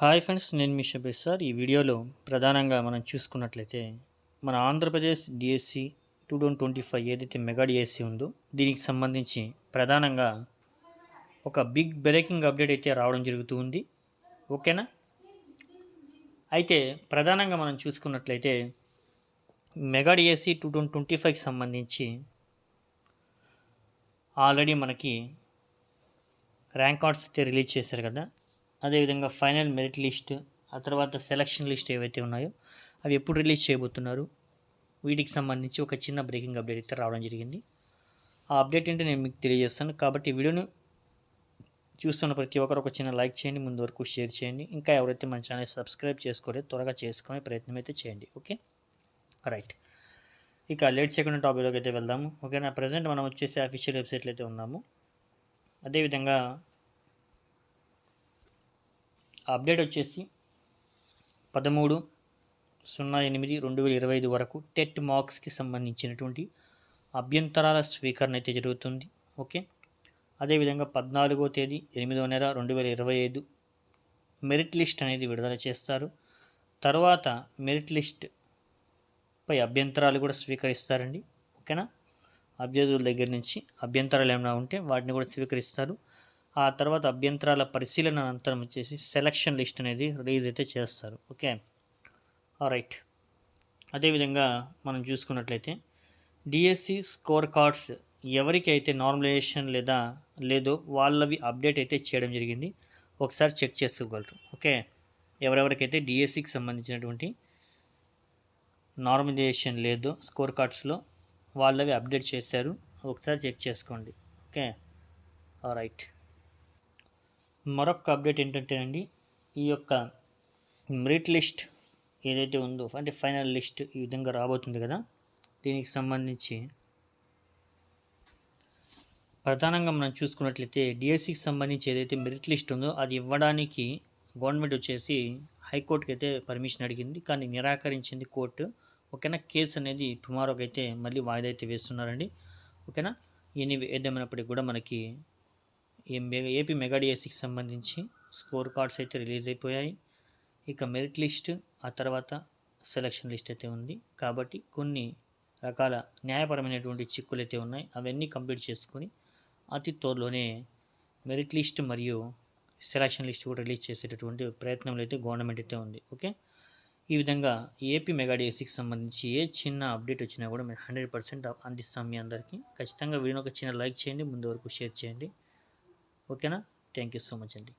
Hi friends నేను మీ Shabbir sir. ఈ వీడియోలో ప్రధానంగా మనం చూసుకున్నట్లయితే మన Andhra Pradesh DSC two thousand twenty five ఏదైతే మెగా డిఎస్సి ఉందో దీనికి సంబంధించి ప్రధానంగా ఒక బిగ్ బ్రేకింగ్ అప్డేట్ అయితే రావడం జరుగుతూ ఉంది. ఓకేనా? అయితే ప్రధానంగా మనం చూసుకున్నట్లయితే mega DSC two thousand twenty ఫైవ్కి సంబంధించి ఆల్రెడీ మనకి ర్యాంక్ కార్డ్స్ అయితే రిలీజ్ చేశారు కదా. అదేవిధంగా ఫైనల్ మెరిట్ లిస్ట్ ఆ తర్వాత సెలక్షన్ లిస్ట్ ఏవైతే ఉన్నాయో అవి ఎప్పుడు రిలీజ్ చేయబోతున్నారు? వీటికి సంబంధించి ఒక చిన్న బ్రేకింగ్ అప్డేట్ అయితే రావడం జరిగింది. ఆ అప్డేట్ ఏంటో నేను మీకు తెలియజేస్తాను. కాబట్టి వీడియోను చూస్తున్న ప్రతి ఒక్కరు ఒక చిన్న లైక్ చేయండి ముందు వరకు షేర్ చేయండి. ఇంకా ఎవరైతే మన ఛానల్ సబ్స్క్రైబ్ చేసుకోలేదు త్వరగా చేసుకునే ప్రయత్నం అయితే చేయండి. ఓకే? రైట్. ఇక లేట్ చేయకుండా టాపిక్లోకి అయితే వెళ్దాము. ఓకేనా? ప్రజెంట్ మనం వచ్చేసి అఫీషియల్ వెబ్సైట్లు అయితే ఉన్నాము. అదేవిధంగా అప్డేట్ వచ్చేసి పదమూడు సున్నా ఎనిమిది రెండు వేల ఇరవై ఐదు వరకు టెట్ మార్క్స్కి సంబంధించినటువంటి అభ్యంతరాల స్వీకరణ అయితే జరుగుతుంది. ఓకే? అదేవిధంగా పద్నాలుగో తేదీ ఎనిమిదో నెల రెండు వేల ఇరవై ఐదు మెరిట్ లిస్ట్ అనేది విడుదల చేస్తారు. తర్వాత మెరిట్ లిస్ట్ పై అభ్యంతరాలు కూడా స్వీకరిస్తారండి. ఓకేనా? అభ్యర్థుల దగ్గర నుంచి అభ్యంతరాలు ఏమైనా ఉంటే వాటిని కూడా స్వీకరిస్తారు. ఆ తర్వాత అభ్యంతరాల పరిశీలన అనంతరం వచ్చేసి సెలక్షన్ లిస్ట్ అనేది రిలీజ్ అయితే చేస్తారు. ఓకే రైట్ అదేవిధంగా మనం చూసుకున్నట్లయితే డిఎస్సి స్కోర్ కార్డ్స్ ఎవరికైతే నార్మలైజేషన్ లేదా లేదో వాళ్ళవి అప్డేట్ అయితే చేయడం జరిగింది. ఒకసారి చెక్ చేసుకోగలరు. ఓకే ఎవరెవరికైతే డిఎస్సికి సంబంధించినటువంటి నార్మలైజేషన్ లేదో స్కోర్ కార్డ్స్లో వాళ్ళవి అప్డేట్ చేశారు. ఒకసారి చెక్ చేసుకోండి. ఓకే రైట్ మరొక అప్డేట్ ఏంటంటేనండి ఈ యొక్క మెరిట్ లిస్ట్ ఏదైతే ఉందో అంటే ఫైనల్ లిస్ట్ ఈ విధంగా రాబోతుంది కదా. దీనికి సంబంధించి ప్రధానంగా మనం చూసుకున్నట్లయితే డిఎస్సికి సంబంధించి ఏదైతే మెరిట్ లిస్ట్ ఉందో అది ఇవ్వడానికి గవర్నమెంట్ వచ్చేసి హైకోర్టుకి అయితే పర్మిషన్ అడిగింది. కానీ నిరాకరించింది కోర్టు. ఓకేనా? కేసు అనేది టుమారోకి అయితే మళ్ళీ వాయిదా అయితే వేస్తున్నారండి. ఓకేనా? ఎన్ని ఏదేమైనప్పటికీ కూడా మనకి ఏపీ మెగా డిఎస్సికి సంబంధించి స్కోర్ కార్డ్స్ అయితే రిలీజ్ అయిపోయాయి. ఇక మెరిట్ లిస్ట్ ఆ తర్వాత సెలక్షన్ లిస్ట్ అయితే ఉంది. కాబట్టి కొన్ని రకాల న్యాయపరమైనటువంటి చిక్కులు అయితే ఉన్నాయి. అవన్నీ కంప్లీట్ చేసుకొని అతి త్వరలోనే మెరిట్ లిస్ట్ మరియు సెలక్షన్ లిస్ట్ కూడా రిలీజ్ చేసేటటువంటి ప్రయత్నంలో అయితే గవర్నమెంట్ అయితే ఉంది. ఓకే? ఈ విధంగా ఏపీ మెగా డిఎస్సికి సంబంధించి ఏ చిన్న అప్డేట్ వచ్చినా కూడా మేము హండ్రెడ్ పర్సెంట్ అందిస్తాం మీ అందరికీ. ఖచ్చితంగా వీడియో ఒక చిన్న లైక్ చేయండి ముందు వరకు షేర్ చేయండి. ఓకేనా? థ్యాంక్ యూ సో మచ్ అండి.